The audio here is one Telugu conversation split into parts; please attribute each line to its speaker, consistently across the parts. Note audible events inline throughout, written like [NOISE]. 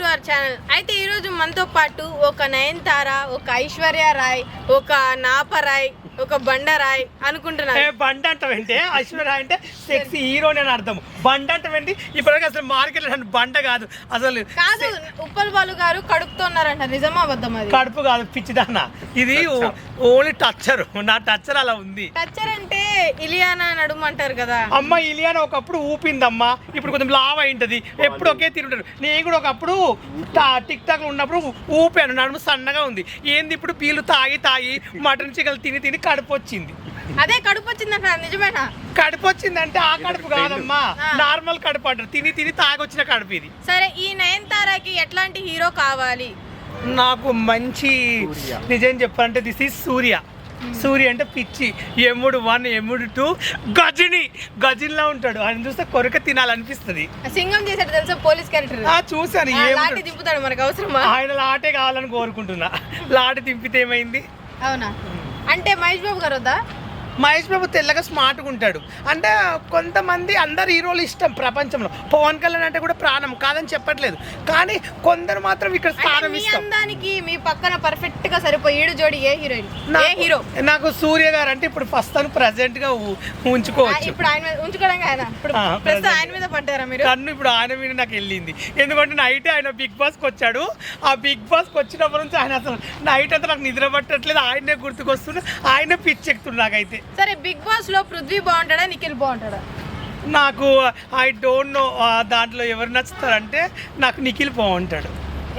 Speaker 1: To our channel. అయితే ఈరోజు మనతో పాటు ఒక నయనతార ఒక ఐశ్వర్య రాయ్ ఒక నాపరాయ్ ఒక బండరాయ్ అనుకుంటున్నాను
Speaker 2: ఏ బండ అంటావంటే ఐశ్వర్య అంటే సెక్సీ హీరోని అని అర్థం. బండ అంటావేంటి ఇప్పటికే అసలు మార్కెట్లో నన్ను బండ కాదు. అసలు
Speaker 1: కాదు ఉప్పల్ బాలు గారు కడుపుతున్నారంట. నిజమా అబద్ధం అది?
Speaker 2: కడుపు కాదు పిచ్చిదాన. ఇది ఓన్లీ టచ్చర్ నా టచ్చర్ అలా ఉంది.
Speaker 1: టచ్చర్ అంటే ఇలియానా నడుము అంటారు కదా.
Speaker 2: అమ్మ ఇలియానా ఒకప్పుడు ఊపిందమ్మా. ఇప్పుడు కొంచెం లావ్ అయింటది ఎప్పుడు ఒకే తిరుగుతారు నేను కూడా ఒకప్పుడు టిక్ టాక్లో ఉన్నప్పుడు ఊపాను నడుము సన్నగా ఉంది. ఏంది ఇప్పుడు పీలు తాగి తాగి మటన్ చికెన్ తిని తిని కడుపు వచ్చింది.
Speaker 1: అదే కడుపు వచ్చిందంట నిజమేనా?
Speaker 2: కడుపు వచ్చిందంటే ఆ కడుపు కాదమ్మా. నార్మల్ కడుపు అంటారు. తిని తిని తాగొచ్చిన కడుపు ఇది.
Speaker 1: సరే ఈ నయనతారకి ఎట్లాంటి హీరో కావాలి?
Speaker 2: నాకు మంచి నిజం చెప్పాలంటే దిస్ ఈజ్ సూర్య. సూర్య అంటే పిచ్చి. Yamudu one Yamudu two. Ghajini. గజిన్లా ఉంటాడు. ఆయన చూస్తే కొరక తినాలనిపిస్తుంది.
Speaker 1: సింగం చేశాడు తెలుసా పోలీస్ క్యారెక్టర్?
Speaker 2: చూసాను
Speaker 1: లాంటి దింపుతాడు మనకు అవసరమా?
Speaker 2: ఆయన లాటే కావాలని కోరుకుంటున్నా. లాట తింపితే ఏమైంది?
Speaker 1: అవునా? అంటే మహేష్ బాబు గారు వద్దా?
Speaker 2: మహేష్ బాబు తెల్లగా స్మార్ట్గా ఉంటాడు. అంటే కొంతమంది అందరు హీరోలు ఇష్టం ప్రపంచంలో. పవన్ కళ్యాణ్ అంటే కూడా ప్రాణం కాదని చెప్పట్లేదు. కానీ కొందరు మాత్రం ఇక్కడ స్థానం ఇష్టం.
Speaker 1: అందానికి మీ పక్కన పర్ఫెక్ట్గా సరిపోయి ఈడు జోడి ఏ హీరోయిన్ ఏ హీరో
Speaker 2: నాకు సూర్య గారు అంటే ఇప్పుడు ఫస్ట్ అని ప్రజెంట్గా ఉంచుకోవచ్చు
Speaker 1: ఇప్పుడు ఆయన మీద ఉంచుకోవడానికి ఆయన. ఇప్పుడు ప్రస్తుతం. ఆయన మీద పడ్డారా మీరు?
Speaker 2: కన్ను ఇప్పుడు ఆయన మీద నాకు వెళ్ళింది. ఎందుకంటే నైట్ ఆయన బిగ్ బాస్కి వచ్చాడు. ఆ బిగ్ బాస్కి వచ్చినప్పటి నుంచి ఆయన అసలు నైట్ అంతా నాకు నిద్ర పట్టట్లేదు. ఆయనే గుర్తుకొస్తుండే. ఆయన పిచ్చెక్కుతుంది నాకైతే.
Speaker 1: సరే బిగ్ బాస్లో పృథ్వీ బాగుంటాడా నిఖిల్ బాగుంటాడా?
Speaker 2: నాకు ఐ డోంట్ నో దాంట్లో ఎవరు నచ్చుతారంటే నాకు నిఖిల్ బాగుంటాడు.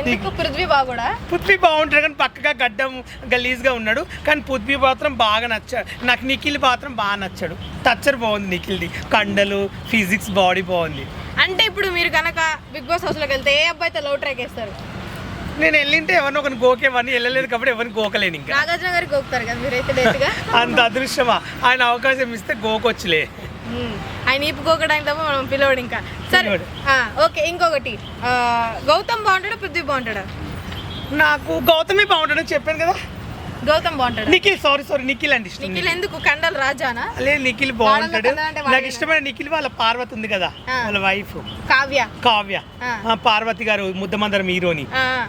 Speaker 1: ఎందుకు? పృథ్వీ బాగుడా?
Speaker 2: పృథ్వీ బాగుంటాడు కానీ పక్కగా గడ్డం గలీజ్గా ఉన్నాడు. కానీ పృథ్వీ మాత్రం బాగా నచ్చాడు. నాకు నిఖిల్ మాత్రం బాగా నచ్చాడు. టచ్చర్ బాగుంది నిఖిల్ది. కండలు ఫిజిక్స్ బాడీ బాగుంది.
Speaker 1: అంటే ఇప్పుడు మీరు కనుక బిగ్ బాస్ హౌస్లోకి వెళ్తే ఏ అబ్బాయితో లవ్ ట్రాక్ వేస్తారు?
Speaker 2: నేను వెళ్ళింటే ఎవరిని ఒకరిని గోకేవని వెళ్ళలేదు కాబట్టి ఎవరిని గోకలేను ఇంకా.
Speaker 1: నాగార్జున గారికి గోకుతారు కదా మీరైతే [LAUGHS]
Speaker 2: అంత అదృష్టమా? ఆయన అవకాశం ఇస్తే గోకొచ్చులే.
Speaker 1: ఆయన ఈపు గోకడానికి తప్ప మనం పిలవడు ఇంకా. సరే ఓకే ఇంకొకటి. గౌతమ్ బాగుంటాడా పృథ్వీ బాగుంటాడా?
Speaker 2: నాకు గౌతమి బాగుంటాడని చెప్పాను కదా.
Speaker 1: గౌతమ్ బాగుంటాడా?
Speaker 2: నిఖిల్ సారీ సారీ నిఖిల్ అండి ఇష్టం
Speaker 1: నిఖిల్ ఎందుకు? కండల్ రాజానా?
Speaker 2: లేదు నిఖిల్ బాగుంటాడు. నాకు? ఇష్టమైన నిఖిల్ వాళ్ళ పార్వతి ఉంది కదా
Speaker 1: ఆ.
Speaker 2: వాళ్ళ వైఫ్
Speaker 1: కావ్య.
Speaker 2: కావ్య.
Speaker 1: ఆ.
Speaker 2: ఆ, పార్వతి గారు ముద్దమందరం హీరోని.
Speaker 1: ఆ,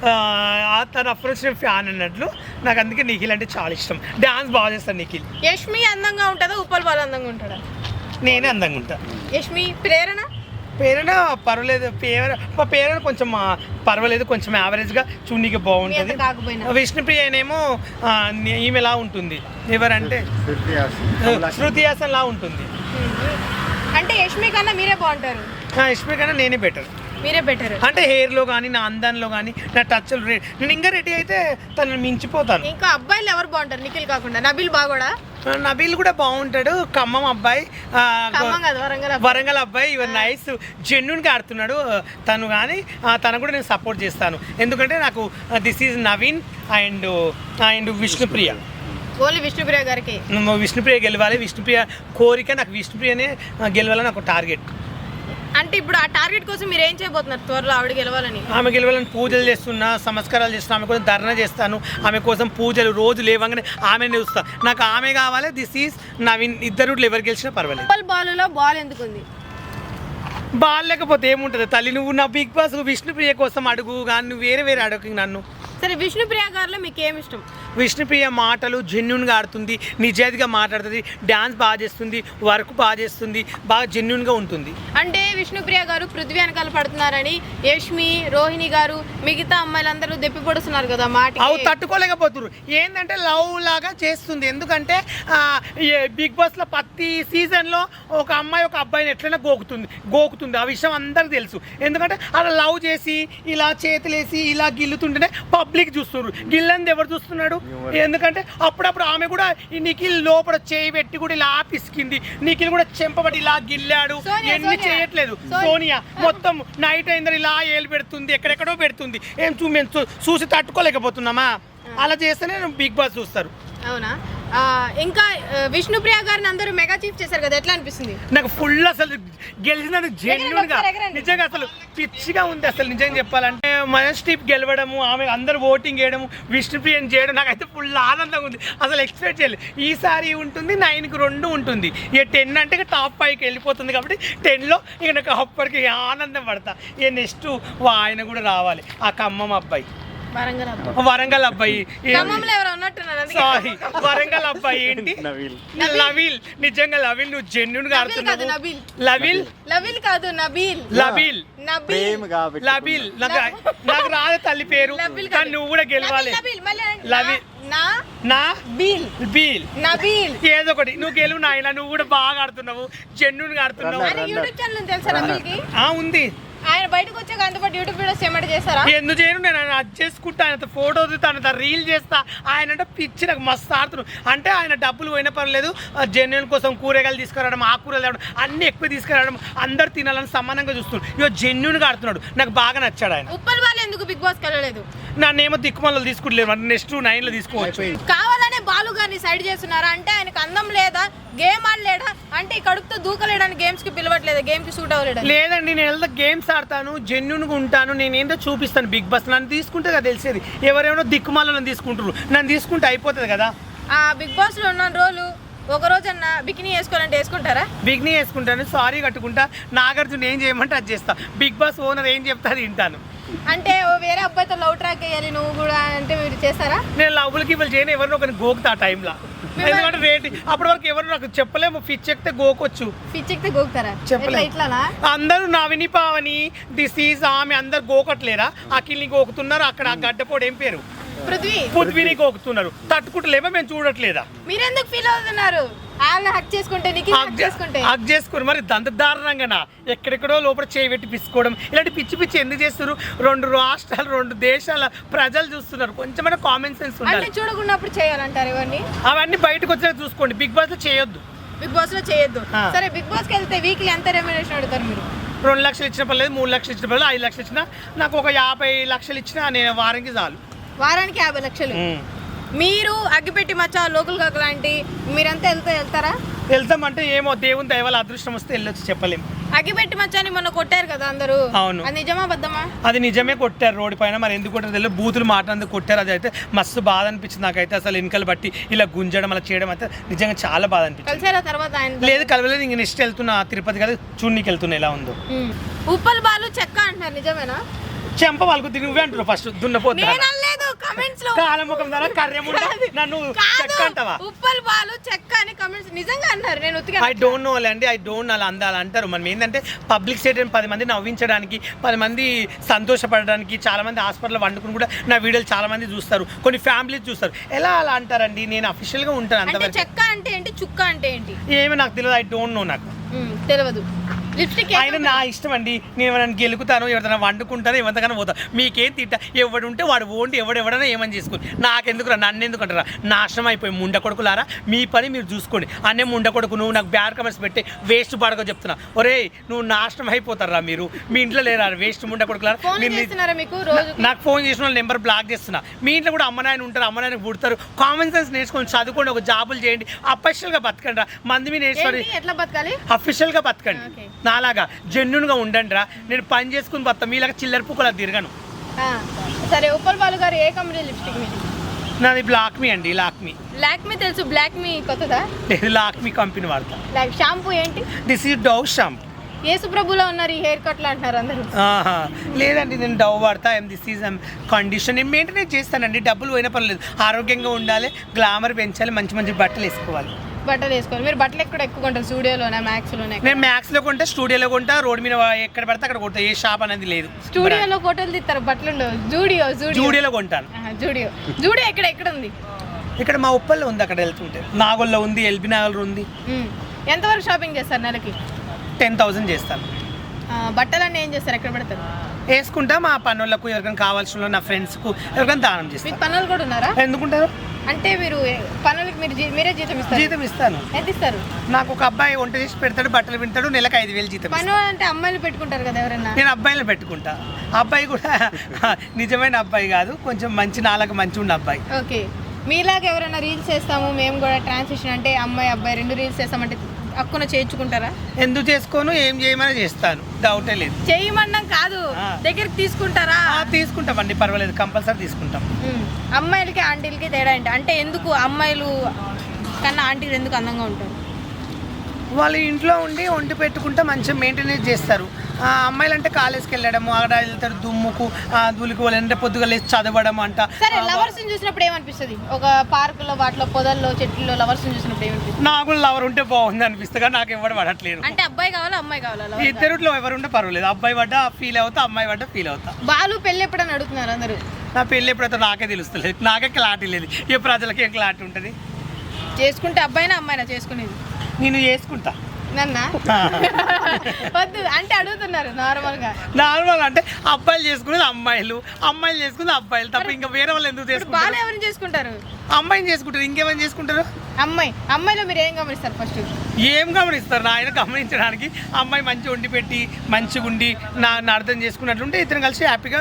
Speaker 2: ఆ, తన అప్రోచ్ ఫ్యాన్ అన్నట్లు నాకు అందుకే నిఖిల్ అంటే చాలా ఇష్టం. డాన్స్ బాగా చేస్తాను నిఖిల్.
Speaker 1: యష్మి అందంగా ఉంటుందా? ఉప్పల్ బాలు అందంగా ఉంటాడా?
Speaker 2: నేనే అందంగా ఉంటా.
Speaker 1: యష్మి ప్రేరణ?
Speaker 2: పేరున? పర్వాలేదు. పేరు మా పేరున కొంచెం పర్వాలేదు. కొంచెం యావరేజ్గా
Speaker 1: అంత
Speaker 2: బాగుంటుంది.
Speaker 1: కాకపోయినా.
Speaker 2: విష్ణుప్రియ ఏమో ఆ, ఈమెలా ఉంటుంది. ఎవరంటే? శృతి హాసన్. లా ఉంటుంది.
Speaker 1: అంటే యష్మి కన్నా మీరే బాగుంటారు.
Speaker 2: యష్మి కన్నా నేనే బెటర్
Speaker 1: మీరే బెటర్
Speaker 2: అంటే హెయిర్లో కానీ నా అందంలో కానీ నా టచ్లు నేను ఇంకా రెడీ అయితే తనని మించిపోతాను.
Speaker 1: ఇంకా అబ్బాయిలు ఎవరు బాగుంటారు? నిఖిల్ కాకుండా. నబిల్ బాగోడా?
Speaker 2: నబీల్ కూడా బాగుంటాడు. ఖమ్మం అబ్బాయి
Speaker 1: వరంగల్ అబ్బాయి.
Speaker 2: వరంగల్ అబ్బాయి ఇవన్ నైస్ జెన్యున్గా ఆడుతున్నాడు తను కానీ తను కూడా నేను సపోర్ట్ చేస్తాను. ఎందుకంటే నాకు this is Naveen and and Vishnupriya.
Speaker 1: Only Vishnupriya గారికి.
Speaker 2: విష్ణుప్రియ గెలవాలి. విష్ణుప్రియ కోరిక నాకు విష్ణుప్రియనే గెలవాలని ఒక టార్గెట్
Speaker 1: అంటే ఇప్పుడు ఆ టార్గెట్ కోసం మీరు ఏం చేయబోతున్నారు త్వరలో ఆవిడ గెలవాలని?
Speaker 2: ఆమె గెలవాలని పూజలు చేస్తున్నా సంస్కారాలు చేస్తున్నా ఆమె కోసం ధర్నా చేస్తాను. ఆమె కోసం పూజలు రోజు లేవంగానే ఆమె చూస్తాను నాకు ఆమె కావాలి దిస్ ఈజ్ నవీన్. ఇద్దరు ఎవరు గెలిచినా పర్వాలేదు.
Speaker 1: ఉప్పల్ బాలులో బాల్ ఎందుకు ఉంది
Speaker 2: బాల్ లేకపోతే ఏముంటుంది? తల్లి నువ్వు నా బిగ్ బాస్ విష్ణుప్రియ కోసం అడుగు కానీ నువ్వు వేరే వేరే అడుగు నన్ను.
Speaker 1: సరే విష్ణుప్రియ గారిలో మీకు ఏమి ఇష్టం
Speaker 2: విష్ణుప్రియ మాటలు జెన్యున్గా ఆడుతుంది నిజాయితీగా మాట్లాడుతుంది డ్యాన్స్ బాగా చేస్తుంది వర్క్ బాగా చేస్తుంది బాగా జెన్యున్గా ఉంటుంది.
Speaker 1: అంటే విష్ణుప్రియ గారు పృథ్వీ వెనకాల పడుతున్నారని యష్మి రోహిణి గారు మిగతా అమ్మాయిలందరూ దెప్పి పొడుస్తున్నారు కదా మాట
Speaker 2: అవు తట్టుకోలేకపోతున్నారు. ఏంటంటే లవ్ లాగా చేస్తుంది. ఎందుకంటే బిగ్ బాస్లో ప్రతి సీజన్లో ఒక అమ్మాయి ఒక అబ్బాయిని ఎట్లైనా గోకుతుంది గోకుతుంది. ఆ విషయం అందరికి తెలుసు. ఎందుకంటే అలా లవ్ చేసి ఇలా చేతులేసి ఇలా గిల్లుతుంటేనే పబ్లిక్ చూస్తున్నారు. గిల్లంది ఎవరు చూస్తున్నాడు? ఎందుకంటే అప్పుడప్పుడు ఆమె కూడా ఈ నిఖిల్ లోపల చేయి పెట్టి కూడా ఇలా పిసికింది నిఖిల్ కూడా చెంపబడి ఇలా గిల్లాడు. ఎన్ని. చేయట్లేదు.
Speaker 1: సోనియా.
Speaker 2: మొత్తం నైట్ అయిందని ఇలా ఏలు పెడుతుంది ఎక్కడెక్కడో పెడుతుంది. ఏం చూ మేము చూసి తట్టుకోలేకపోతున్నామా? అలా చేస్తేనే బిగ్ బాస్ చూస్తారు.
Speaker 1: అవునా? ఇంకా విష్ణుప్రియ గారిని అందరూ మెగా చీఫ్ చేశారు కదా ఎట్లా అనిపిస్తుంది?
Speaker 2: నాకు ఫుల్ అసలు గెలిచినందుకు
Speaker 1: జెన్యున్గా.
Speaker 2: నిజంగా అసలు పిచ్చిగా ఉంది అసలు నిజంగా చెప్పాలంటే. మనస్టీప్ గెలవడము ఆమె అందరు ఓటింగ్ చేయడము విష్ణుప్రియని చేయడం నాకైతే ఫుల్ ఆనందంగా ఉంది. అసలు ఎక్స్పెక్ట్ చేయలేదు. ఈసారి ఉంటుంది నైన్కి రెండు ఉంటుంది. ఇక టెన్ అంటే టాప్ ఫైవ్కి వెళ్ళిపోతుంది కాబట్టి టెన్లో ఇక నాకు అప్పటికి ఆనందం పడతా. ఇక నెక్స్ట్ ఆయన కూడా రావాలి. ఆ ఖమ్మం అబ్బాయి.
Speaker 1: వరంగల్ అబ్బా.
Speaker 2: వరంగల్ అబ్బాయి. సారీ వరంగల్ అబ్బాయి ఏంటి?
Speaker 3: నవీల్.
Speaker 2: లవిల్ నిజంగా లవిల్ నువ్వు
Speaker 1: జెన్యున్గా
Speaker 2: ఆడుతున్నావు. లవిల్
Speaker 1: లవిల్ కాదు నబీల్
Speaker 2: లబిల్. లబిల్ నాకు రాదు తల్లి పేరు. కానీ నువ్వు కూడా గెలవాలి. లబిల్.
Speaker 1: నా
Speaker 2: నా
Speaker 1: బీల్
Speaker 2: బీల్
Speaker 1: నబీల్
Speaker 2: ఏదో ఒకటి. నువ్వు గెలువు నాయన. నువ్వు కూడా బాగా ఆడుతున్నావు. జెన్యున్గా ఆడుతున్నావు.
Speaker 1: ఆయన యూట్యూబ్ ఛానల్ తెలుసా నబీల్కి
Speaker 2: ఆ ఉంది.
Speaker 1: ఆయన బయటకు వచ్చాక అంతపాటు యూట్యూబ్ వీడియోస్ ఏమంటే చేస్తారా?
Speaker 2: ఎందుకు చేయను? నేను ఆయన అది చేసుకుంటా ఆయన ఫోటో దిగుతా రీల్ చేస్తా. ఆయన అంటే పిచ్చి నాకు మస్తు ఆడుతున్నాడు. అంటే ఆయన డబ్బులు పోయినా పర్లేదు జెన్యున్ కోసం కూరగాయలు తీసుకురావడం ఆకుకూరలు తేవడం అన్ని ఎక్కువ తీసుకురావడం అందరు తినాలని సమానంగా చూస్తున్నాడు. ఇక జెన్యున్గా ఆడుతున్నాడు. నాకు బాగా నచ్చాడు ఆయన.
Speaker 1: ఉప్పల్ వాళ్ళు ఎందుకు బిగ్ బాస్ వెళ్ళలేదు?
Speaker 2: నన్నేమో దిక్కుమల్లో తీసుకుంటలేదు నెక్స్ట్ నైన్లో తీసుకోవచ్చు.
Speaker 1: బాలు గారిని సైడ్ చేస్తున్నారా? అంటే ఆయనకు అందం లేదా? గేమ్ ఆడలేడా? అంటే ఈ కడుపుతో దూకలేడని గేమ్స్కి పిలవట్లేదు? గేమ్కి సూట్ అవ్వలేడు
Speaker 2: లేదండి నేను వెళ్తా గేమ్స్ ఆడతాను జెన్యున్గా ఉంటాను నేను ఏంటో చూపిస్తాను బిగ్ బాస్ నన్ను తీసుకుంటే కదా తెలిసేది. ఎవరెవరో దిక్కుమాల నన్ను తీసుకుంటారు నన్ను తీసుకుంటే అయిపోతుంది కదా.
Speaker 1: ఆ బిగ్ బాస్లో ఉన్న రోజులు ఒక రోజన్న బికినీ వేసుకోవాలంటే వేసుకుంటారా?
Speaker 2: బిగ్ని వేసుకుంటాను సారీ కట్టుకుంటా. నాగార్జున ఏం చేయమంటే అది చేస్తా. బిగ్ బాస్ ఓనర్ ఏం చెప్తా వింటాను.
Speaker 1: అంటే వేరే అబ్బాయితో లవ్ ట్రాక్ వేయాలి నువ్వు కూడా అంటే మీరు చేస్తారా?
Speaker 2: నేను లవ్లకి ఇవ్వాలి చేయను ఎవరినో ఒకరిని గోకుతా ఆ టైంలో ఎందుకంటే రేట్ అప్పటి వరకు ఎవరు నాకు చెప్పలేము ఫిచ్ ఎక్కితే గోకొచ్చు.
Speaker 1: పిచ్చెక్తే గోకుతారా?
Speaker 2: చెప్పలేం.
Speaker 1: ఇట్లానా?
Speaker 2: అందరూ నవిని పావని దిస్ ఈజ్ ఆమె అందరు గోకట్లేరా? అఖిల్ని గోకుతున్నారు అక్కడ గడ్డపోడు ఏం పేరు? పృథ్వీని గోకుతున్నారు. తట్టుకుంటలేమో మేము చూడట్లేదా?
Speaker 1: మీరెందుకు ఫీల్ అవుతున్నారు? వాళ్ళని హక్ చేసుకుంటే నీకు హక్ చేసుకుంటే.
Speaker 2: హక్ చేసుకుని మరి దంత దారుణంగా ఎక్కడెక్కడో లోపల చేయి పెట్టి పిసుకోవడం. ఇలాంటి పిచ్చి పిచ్చి ఎందుకు చేస్తారు రెండు రాష్ట్రాలు రెండు దేశాల ప్రజలు చూస్తున్నారు. కొంచెమైనా కామన్ సెన్స్ ఉండాలి.
Speaker 1: చూడకున్నప్పుడు చేయాలంటారు ఇవన్నీ
Speaker 2: అవన్నీ బయటకు వచ్చాక చూసుకోండి. బిగ్ బాస్లో చేయొద్దు.
Speaker 1: బిగ్ బాస్లో చేయొద్దు. సరే బిగ్ బాస్కి వెళ్తే వీక్లీ ఎంత రెమ్యునేషన్ అడుగుతారు మీరు?
Speaker 2: రెండు లక్షలు ఇచ్చిన పర్లేదు మూడు లక్షలు ఇచ్చిన పర్లేదు ఐదు లక్షలు ఇచ్చినా నాకు ఒక యాభై లక్షలు ఇచ్చినా నేను వారానికి చాలు.
Speaker 1: వారానికి యాభై లక్షలు. మీరు అగ్గిపెట్టి మచ్చ లోకల్ కాక లాంటి మీరంతా వెళ్తే వెళ్తారా?
Speaker 2: వెళ్తామంటే ఏమో దేవుని దయవల్ల అదృష్టం వస్తే వెళ్ళొచ్చు చెప్పలేము
Speaker 1: అగ్గిపెట్టి మచ్చని మొన్న కొట్టారు కదా అందరూ.
Speaker 2: అవును.
Speaker 1: అది నిజమా బద్దమా
Speaker 2: అది నిజమే కొట్టారు రోడ్డు పైన. మరి ఎందుకు కొట్టారు తెలియదు. బూతులు మాట్లాడేందుకు కొట్టారు. అది అయితే మస్తు బాధ అనిపించింది నాకైతే. అసలు వెనకలు బట్టి ఇలా గుంజడం అలా చేయడం అయితే నిజంగా చాలా బాధ అనిపించింది.
Speaker 1: కలిసారా తర్వాత ఆయన?
Speaker 2: లేదు కలవలేదు. ఇంక నెక్స్ట్ వెళ్తున్నా తిరుపతి కదా చూడనీకి వెళ్తున్నా. ఎలా ఉందో.
Speaker 1: ఉప్పల్ బాలు చెక్క అంటున్నారు. నిజమేనా?
Speaker 2: చెంప వాళ్ళకు నువ్వే అంటున్నావు ఫస్ట్ దున్నపోతా
Speaker 1: లో.
Speaker 2: కాలముఖం ద్వారా కర్రెముండ నన్ను చెక్క అంటావా?
Speaker 1: ఉప్పల్ బాలు చెక్క అని కమెంట్స్ నిజంగా అన్నారు. నేను
Speaker 2: ఐ డోంట్ నో అండి ఐ డోంట్ అలా అందాలి అంటారు మనం ఏంటంటే పబ్లిక్ స్టేట్ పది మంది నవ్వించడానికి పది మంది సంతోషపడడానికి చాలా మంది హాస్పిటల్ వండుకుని కూడా నా వీడియోలు చాలా మంది చూస్తారు. కొన్ని ఫ్యామిలీస్ చూస్తారు. ఎలా అలా అంటారండి? నేను అఫీషియల్గా ఉంటాను
Speaker 1: అంటే
Speaker 2: అంతవరకు.
Speaker 1: చెక్క అంటే ఏంటి? చుక్క అంటే ఏంటి?
Speaker 2: ఏమీ నాకు తెలియదు ఐ డోంట్ నో నాకు.
Speaker 1: తెలియదు.
Speaker 2: ఆయన నా ఇష్టం అండి నేను ఎవరైనా గెలుకుతాను ఎవరైనా వండుకుంటాను ఎవరికైనా పోతా. మీకేం తింటా ఎవడు ఉంటే వాడు ఓండి ఎవడు ఎవడైనా ఏమని చేసుకోండి నాకెందుకు రా నన్ను ఎందుకు అంటారా నాశనం అయిపోయి ముండ కొడుకులారా? మీ పని మీరు చూసుకోండి. అన్నే ముండ కొడుకు నువ్వు నాకు బ్యాడ్ కమెంట్స్ పెట్టి వేస్ట్ పడక చెప్తున్నా. ఒరే నువ్వు నాశనం అయిపోతారా మీరు? మీ ఇంట్లో లేరా వేస్ట్ ముండ కొడుకులారా? నాకు ఫోన్ చేసిన వాళ్ళ నెంబర్ బ్లాక్ చేస్తున్నా. మీ ఇంట్లో కూడా అమ్మ నాయన ఉంటారు అమ్మ నాయన పుడతారు. కామన్ సెన్స్ నేర్చుకొని చదువుకోండి ఒక జాబులు చేయండి. అఫీషియల్గా బతకండి రా. మంది
Speaker 1: ఎట్లా బతకాలి?
Speaker 2: అఫీషియల్గా బతకండి. నాలాగా జెన్యున్గా ఉండండి రా నేను పని చేసుకుని బతా మీలాగా చిల్లర పుక్కలా తిరగను.
Speaker 1: సరే ఉప్పల్ బాలు గారు ఏ కంపెనీ లిప్స్టిక్ మీది?
Speaker 2: నాది లాక్మీ అండి లాక్మీ
Speaker 1: బ్లాక్ మీ తెలుసు బ్లాక్ మీ కొత్తదా?
Speaker 2: లేదు లాక్మీ కంపెనీ వాడతా.
Speaker 1: లైక్ షాంపూ ఏంటి?
Speaker 2: దిస్ ఈజ్ డవ్ షాంప్
Speaker 1: యేసుప్రభులో ఉన్నారు ఈ హెయిర్ కట్లు అంటున్నారు అందరూ.
Speaker 2: లేదండి నేను డవ్ వాడతా. ఎం దిస్ ఈజ్ కండిషన్ నేను మెయింటైన్ చేస్తానండి డబ్బులు పోయినా పర్లేదు. ఆరోగ్యంగా ఉండాలి గ్లామర్ పెంచాలి మంచి మంచి బట్టలు వేసుకోవాలి.
Speaker 1: బట్టలు వేసుకోవాలి. మీరు బట్టలు ఎక్కడ ఎక్కువ కొంటారు? స్టూడియోలోనే మ్యాక్స్లోనే
Speaker 2: నేను మ్యాక్స్లో కొంటా స్టూడియోలో కొంటా రోడ్ మీద ఎక్కడ పడితే అక్కడ కొంటా ఏ షాప్ అనేది లేదు.
Speaker 1: స్టూడియోలో ఫోటోలు తీస్తారు బట్టలు ఉండవు జూడియో జూడియో.
Speaker 2: జూడియోలో కొంటాను.
Speaker 1: జూడియో. జూడియో ఎక్కడ ఎక్కడ ఉంది?
Speaker 2: ఇక్కడ మా ఉప్పల్లో ఉంది అక్కడ వెళ్తుంటే. నాగోల్లో ఉంది ఎల్బీ నాగల్లో ఉంది.
Speaker 1: ఎంతవరకు షాపింగ్ చేస్తారు నెలకి?
Speaker 2: టెన్ థౌసండ్ చేస్తాను.
Speaker 1: బట్టలన్నీ ఏం చేస్తారు? ఎక్కడ పెడతారు?
Speaker 2: వేసుకుంటా మా పనులకు ఎవరికైనా కావాల్సిన నా ఫ్రెండ్స్కు ఎవరికైనా దానం చేస్తాను
Speaker 1: పనులు కూడా ఉన్నారా?
Speaker 2: ఎందుకుంటారు?
Speaker 1: అంటే మీరు పనులకి మీరు మీరే జీతం ఇస్తారు?
Speaker 2: జీతం ఇస్తాను.
Speaker 1: ఎంత ఇస్తారు?
Speaker 2: నాకు ఒక అబ్బాయి వంట చేసి పెడతాడు బట్టలు వింటాడు నెలకు ఐదు వేలు జీతం
Speaker 1: పని. అంటే అమ్మాయిలు పెట్టుకుంటారు కదా ఎవరైనా
Speaker 2: నేను అబ్బాయిని పెట్టుకుంటా. అబ్బాయి కూడా [LAUGHS] నిజమైన అబ్బాయి కాదు కొంచెం మంచి నాలకు మంచి ఉన్న అబ్బాయి.
Speaker 1: ఓకే. మీలాగా ఎవరైనా రీల్స్ చేస్తాము మేము కూడా ట్రాన్సిషన్ అంటే అమ్మాయి అబ్బాయి రెండు రీల్స్ చేస్తామంటే అక్కున చేర్చుకుంటారా
Speaker 2: ఎందుకు చేసుకోను ఏం చేయమని చేస్తాను. డౌటే లేదు.
Speaker 1: చేయమన్నాం కాదు. దగ్గరికి తీసుకుంటారా?
Speaker 2: ఆ, తీసుకుంటామండి పర్వాలేదు కంపల్సరీ తీసుకుంటాం.
Speaker 1: అమ్మాయిలకి ఆంటీలకి తేడా ఏంటి? అంటే ఎందుకు అమ్మాయిలు కన్నా ఆంటీలు ఎందుకు అందంగా ఉంటారు?
Speaker 2: వాళ్ళు ఇంట్లో ఉండి వండి పెట్టుకుంటే మంచిగా మెయింటెనెన్స్ చేస్తారు. ఆ, అమ్మాయిలు అంటే కాలేజ్కి వెళ్ళడము అక్కడ వెళ్తారు దుమ్ముకు ధూళికి వాళ్ళంటే పొద్దుగా లేచి చదవడం అంట.
Speaker 1: సరే లవర్స్ చూసినప్పుడు ఏమనిపిస్తుంది? ఒక పార్కులో వాటిలో పొదల్లో చెట్లలో లవర్స్ చూసినప్పుడు ఏమనిపిస్తుంది?
Speaker 2: నాకు లవర్ ఉంటే బాగుంది అనిపిస్తుంది కానీ నాకు ఎవరు పడట్లేదు.
Speaker 1: అంటే అబ్బాయి కావాలా అమ్మాయి కావాలా?
Speaker 2: ఇద్దరిలో ఎవరు ఉంటే పర్వాలేదు. అబ్బాయి పడ్డా ఫీల్ అవుతా అమ్మాయి పడ్డా ఫీల్ అవుతా.
Speaker 1: బాలు పెళ్ళి ఎప్పుడని అడుగుతున్నారు అందరూ?
Speaker 2: నా పెళ్ళి ఎప్పుడైతే నాకే తెలుస్తలేదు. నాకే క్లారిటీ లేదు. ఏ ప్రజలకి ఏం క్లారిటీ ఉంటుంది?
Speaker 1: చేసుకుంటే అబ్బాయినా అమ్మాయినా చేసుకునేది.
Speaker 2: నేను చేసుకుంటా.
Speaker 1: నన్న. [LAUGHS] [LAUGHS] వద్దు అంటే అడుగుతున్నారు నార్మల్గా
Speaker 2: నార్మల్ అంటే అబ్బాయిలు చేసుకునేది అమ్మాయిలు అమ్మాయిలు చేసుకునేది అబ్బాయిలు తప్ప ఇంకా వేరే వాళ్ళు ఎందుకు
Speaker 1: ఎవరిని చేసుకుంటారు?
Speaker 2: అమ్మాయిని చేసుకుంటారు ఇంకేమని చేసుకుంటారు?
Speaker 1: అమ్మాయి అమ్మాయిలో మీరు ఏం గమనిస్తారు ఫస్ట్
Speaker 2: ఏం గమనిస్తారు? నా ఆయన గమనించడానికి అమ్మాయి మంచిగా వండి పెట్టి మంచిగా ఉండి నా అర్థం చేసుకున్నట్లుంటే ఇద్దరం కలిసి హ్యాపీగా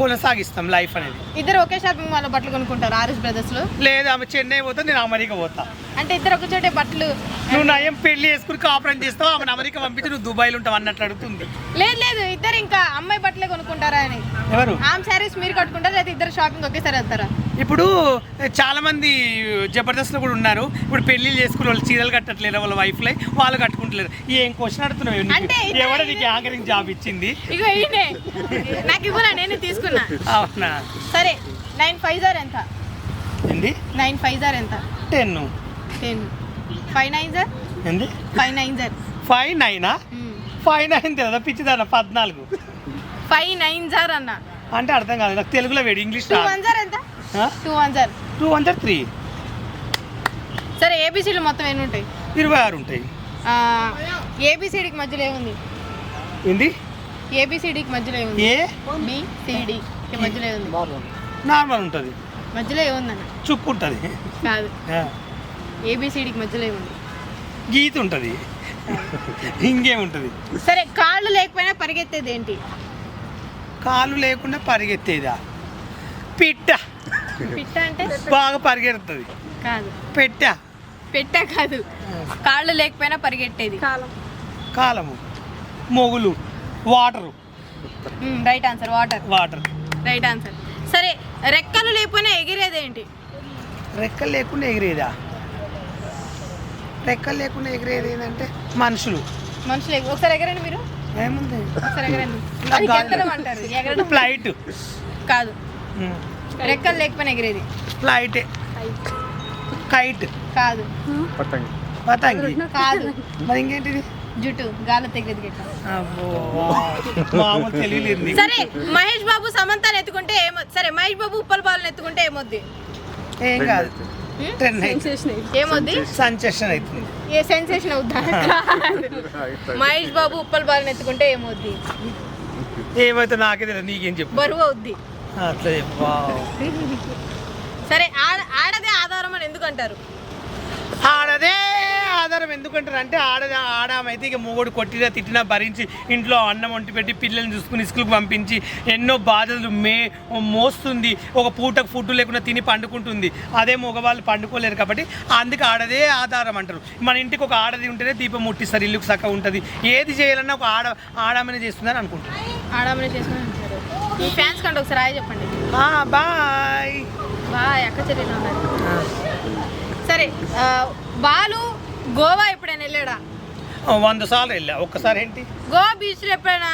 Speaker 2: కొనసాగిస్తాం లైఫ్ అనేది.
Speaker 1: ఇద్దరు ఒకే షాపింగ్ మాల్ బట్టలు కొనుక్కుంటారు ఆర్ఎస్ బ్రదర్స్లో?
Speaker 2: లేదు ఆమె చెన్నై పోతా నేను అమెరికా పోతా.
Speaker 1: అంటే ఇద్దరు ఒక చోటే బట్టలు
Speaker 2: నువ్వు నయం పెళ్ళి చేసుకుని కాపురం చేస్తావు ఆమెను అమెరికా పంపించి నువ్వు దుబాయ్లో ఉంటావు అన్నట్లు అడుగుతుంది.
Speaker 1: లేదు లేదు ఇద్దరు ఇంకా అమ్మాయి బట్టలే కొనుక్కుంటారా అని.
Speaker 2: ఎవరు?
Speaker 1: ఆమె శారీస్ మీరు కట్టుకుంటారా లేదా ఇద్దరు షాపింగ్ ఒకేసారి వెళ్తారా?
Speaker 2: ఇప్పుడు చాలా మంది జబర్దస్త్లో కూడా ఉన్నారు. ఇప్పుడు పెళ్ళిళ్ళు చేసుకుని వాళ్ళు చీరలు కట్టట్లేరు వాళ్ళ వైఫ్లై వాళ్ళు కట్టుకుంటలేరు. ఏం క్వశ్చన్ అడుగుతున్నావు ఎవడ నీకు యాంకరింగ్ జాబ్ ఇచ్చింది?
Speaker 1: నాకు ఇవ్వనా? నేను తీసుకున్నా.
Speaker 2: అవునా?
Speaker 1: సరే నైన్ ఫైవ్ జార్ ఎంత?
Speaker 2: ఏంది?
Speaker 1: నైన్ ఫైవ్ జార్ ఎంత?
Speaker 2: Ten
Speaker 1: ten five nine jar
Speaker 2: ఏంది?
Speaker 1: ఫైవ్ నైన్ జార్
Speaker 2: ఫైవ్ నైనా ఫైవ్ నైన్ తెలియదా పిచ్చిదాన పద్నాలుగు.
Speaker 1: ఫైవ్ నైన్ జార్ అన్న.
Speaker 2: అంటే అర్థం కాదు నాకు తెలుగులో వేడి ఇంగ్లీష్
Speaker 1: వన్ జార్ ఎంత? Two one
Speaker 2: two hundred three
Speaker 1: సరే ఏబిసిడీలు మొత్తం ఎన్ని ఉంటాయి?
Speaker 2: ఇరవై ఆరు ఉంటాయి.
Speaker 1: ఏబిసిడికి మధ్యలో ఏముంది?
Speaker 2: ఏంది?
Speaker 1: ఏబిసిడికి మధ్యలో ఏముంది?
Speaker 2: ఏ?
Speaker 1: బిసిడి మధ్యలో ఏముంది?
Speaker 2: నార్మల్ ఉంటుంది.
Speaker 1: మధ్యలో ఏముందన్న?
Speaker 2: చుక్కు ఉంటుంది.
Speaker 1: కాదు.
Speaker 2: ఆ.
Speaker 1: ఏబిసిడికి మధ్యలో ఏముంది?
Speaker 2: గీత ఉంటుంది. ఇంకేముంటుంది
Speaker 1: సరే కాళ్ళు లేకపోయినా పరిగెత్తేది ఏంటి?
Speaker 2: కాలు లేకుండా పరిగెత్తేదా? పిట్ట.
Speaker 1: పిట్ట అంటే
Speaker 2: బాగా పరిగెడుతుంది.
Speaker 1: కాదు.
Speaker 2: పెట్ట.
Speaker 1: పెట్ట కాదు. కాళ్ళు లేకపోయినా పరిగెట్టేది. కాలం.
Speaker 2: కాలము. మొగులు. Water.
Speaker 1: Right answer water.
Speaker 2: Water.
Speaker 1: Right answer. సరే రెక్కలు లేకపోయినా ఎగిరేది ఏంటి?
Speaker 2: రెక్కలు లేకుండా ఎగిరేదా? రెక్కలు లేకుండా ఎగిరేది ఏంటంటే మనుషులు.
Speaker 1: మనుషులు ఎగ- ఒకసారి ఎగరండి మీరు.
Speaker 2: ఏముంది?
Speaker 1: ఒకసారి ఎగరండి.
Speaker 2: నాకు
Speaker 1: అది
Speaker 2: కాదు.
Speaker 1: గెంతడం అంటారు. ఎగరడం
Speaker 2: ఫ్లైట్.
Speaker 1: కాదు. రెక్కలు లేకపోయినా ఎగిరేది.
Speaker 2: ఫ్లైట్ కైట్
Speaker 1: కాదు.
Speaker 2: పతంగి.
Speaker 1: కాదు.
Speaker 2: మరి ఇంకేంటిది?
Speaker 1: జుట్టు. గాలి తెగేది. సరే మహేష్ బాబు సమంతాన్ని ఎత్తుకుంటే ఏమో సరే మహేష్ బాబు ఉప్పల్ బాలను ఎత్తుకుంటే ఏమొద్ది?
Speaker 2: ఏం కాదు.
Speaker 1: ఏమొద్ది?
Speaker 2: సంచేషన్ అవుతుంది
Speaker 1: ఏ సెన్సేషన్ కాదు. మహేష్ బాబు ఉప్పల్ బాలను ఎత్తుకుంటే ఏమొద్ది?
Speaker 2: ఏమైతే నాకే తెలియదు నీకేం చెప్పు.
Speaker 1: బరువు అవుద్ది.
Speaker 2: అట్లా.
Speaker 1: సరే ఆడ ఆడదే ఆధారం అని ఎందుకు అంటారు
Speaker 2: ఆడదే ఆధారం ఎందుకంటారు అంటే ఆడది ఆడామైతే ఇక మొగుడు కొట్టినా తిట్టినా భరించి ఇంట్లో అన్నం వంటి పెట్టి పిల్లల్ని చూసుకుని స్కూల్కి పంపించి ఎన్నో బాధలు మే మోస్తుంది. ఒక పూటకు ఫుడ్ లేకుండా తిని పండుకుంటుంది. అదే మగవాళ్ళు పండుకోలేరు కాబట్టి అందుకే ఆడదే ఆధారం అంటారు. మన ఇంటికి ఒక ఆడది ఉంటేనే దీపం ముట్టిస్తారు ఇల్లుకు చక్కగా ఉంటుంది. ఏది చేయాలన్నా ఒక ఆడ ఆడమనే చేస్తుందని అనుకుంటారు
Speaker 1: ఆడమని చేసుకుని అంటారు మీ ఫ్యాన్స్ కంటే ఒకసారి హాయ్ చెప్పండి.
Speaker 2: బాయ్.
Speaker 1: బాయ్ అక్క చెల్లెలు ఉన్నారు. సరే బాలు గోవా ఎప్పుడైనా వెళ్ళాడా?
Speaker 2: వంద సార్లు వెళ్ళా. ఒక్కసారి ఏంటి?
Speaker 1: గోవా బీచ్లో ఎప్పుడైనా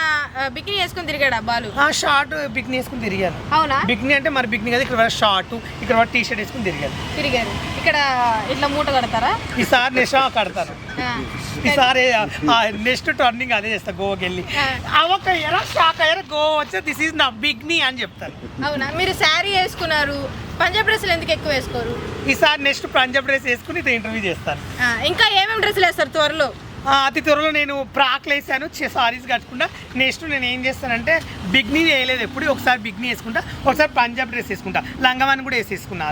Speaker 1: బికినీ వేసుకొని తిరిగాడా బాలు?
Speaker 2: ఆ షార్ట్ బిక్ని వేసుకుని తిరిగాను.
Speaker 1: అవునా?
Speaker 2: బిక్ని అంటే మరి బిక్ని కదా ఇక్కడ షార్ట్ ఇక్కడ టీ షర్ట్ వేసుకుని తిరిగాను.
Speaker 1: తిరిగారు. ఇక్కడ ఇట్లా మూట కడతారా?
Speaker 2: ఈసారి కడతాను.
Speaker 1: ఆ.
Speaker 2: ఈసారి నెక్స్ట్ టర్నింగ్ అదే చేస్తా గోవాకి వెళ్ళి. అవక ఎరా షాక్ అయ్యారా గోవా వచ్చే దిస్ ఈజ్ నా బిగ్ని అని చెప్తాను
Speaker 1: అవునా? మీరు శారీ వేసుకున్నారు పంజాబ్ డ్రెస్సులు ఎందుకు ఎక్కువ వేసుకోరు?
Speaker 2: ఈసారి నెక్స్ట్ పంజాబ్ డ్రెస్ వేసుకుని ఇంటర్వ్యూ చేస్తాను.
Speaker 1: ఇంకా ఏమేమి డ్రెస్సులు వేస్తారు త్వరలో?
Speaker 2: అతి త్వరలో నేను ప్రాక్లు వేసాను సారీస్ కట్టుకుంటా నెక్స్ట్ నేను ఏం చేస్తానంటే బిగ్నీ వేయలేదు ఎప్పుడు ఒకసారి బిగ్నీ వేసుకుంటా ఒకసారి పంజాబ్ డ్రెస్ వేసుకుంటా లంగవాన్ని కూడా వేసేసుకున్నా.